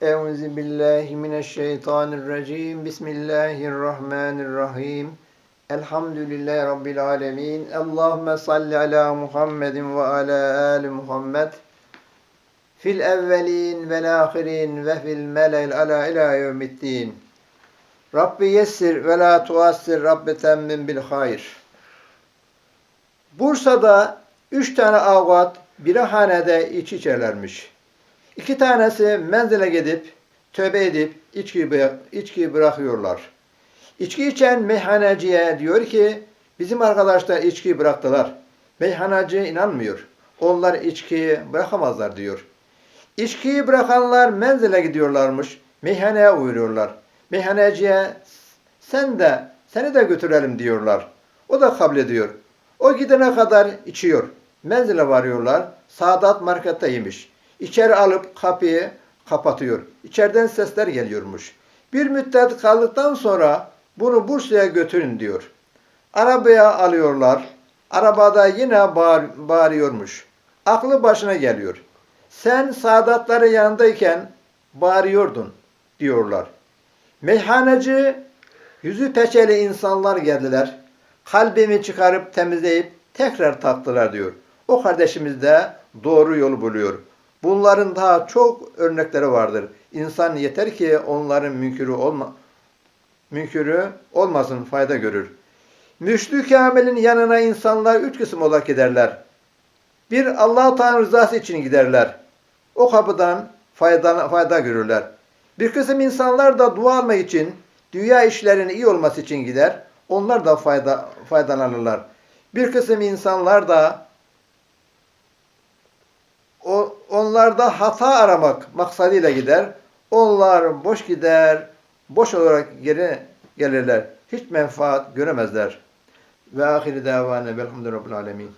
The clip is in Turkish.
Euzu billahi mineşşeytanirracim. Bismillahirrahmanirrahim. Elhamdülillahi rabbil alamin. Allahumme salli ala Muhammedin ve ala ali Muhammed. Fil evvelin vel ahirin ve fil melel ala ila yevmiddin. Rabbi yessir ve la tuassir Rabbi temmin bil hayr. Bursa'da üç tane avat bir hanede iç içerlermiş. İki tanesi menzile gidip tövbe edip içki, bırak, içki bırakıyorlar. İçki içen meyhaneciye diyor ki bizim arkadaşlar içkiyi bıraktılar. Meyhaneci inanmıyor. Onlar içkiyi bırakamazlar diyor. İçkiyi bırakanlar menzile gidiyorlarmış. Meyhaneye uğruyorlar. Meyhaneciye sen de seni de götürelim diyorlar. O da kabul ediyor. O gidene kadar içiyor. Menzile varıyorlar. Saadat marketteymiş. İçeri alıp kapıyı kapatıyor. İçeriden sesler geliyormuş. Bir müddet kaldıktan sonra bunu Bursa'ya götürün diyor. Arabaya alıyorlar. Arabada yine bağır, bağırıyormuş. Aklı başına geliyor. Sen Sadatların yanındayken bağırıyordun diyorlar. Meyhaneci yüzü peçeli insanlar geldiler. Kalbimi çıkarıp temizleyip tekrar taktılar diyor. O kardeşimiz de doğru yolu buluyor. Bunların daha çok örnekleri vardır. İnsan yeter ki onların münkürü olma münkürü olmasın fayda görür. Müşrü Kamil'in yanına insanlar üç kısım olarak giderler. Bir Allah Teala rızası için giderler. O kapıdan fayda, fayda görürler. Bir kısım insanlar da dua almak için, dünya işlerinin iyi olması için gider. Onlar da fayda faydalanırlar. Bir kısım insanlar da o, onlarda hata aramak maksadıyla gider. Onlar boş gider, boş olarak geri gelirler. Hiç menfaat göremezler. Ve ahiri davane velhamdülillahi rabbil alemin.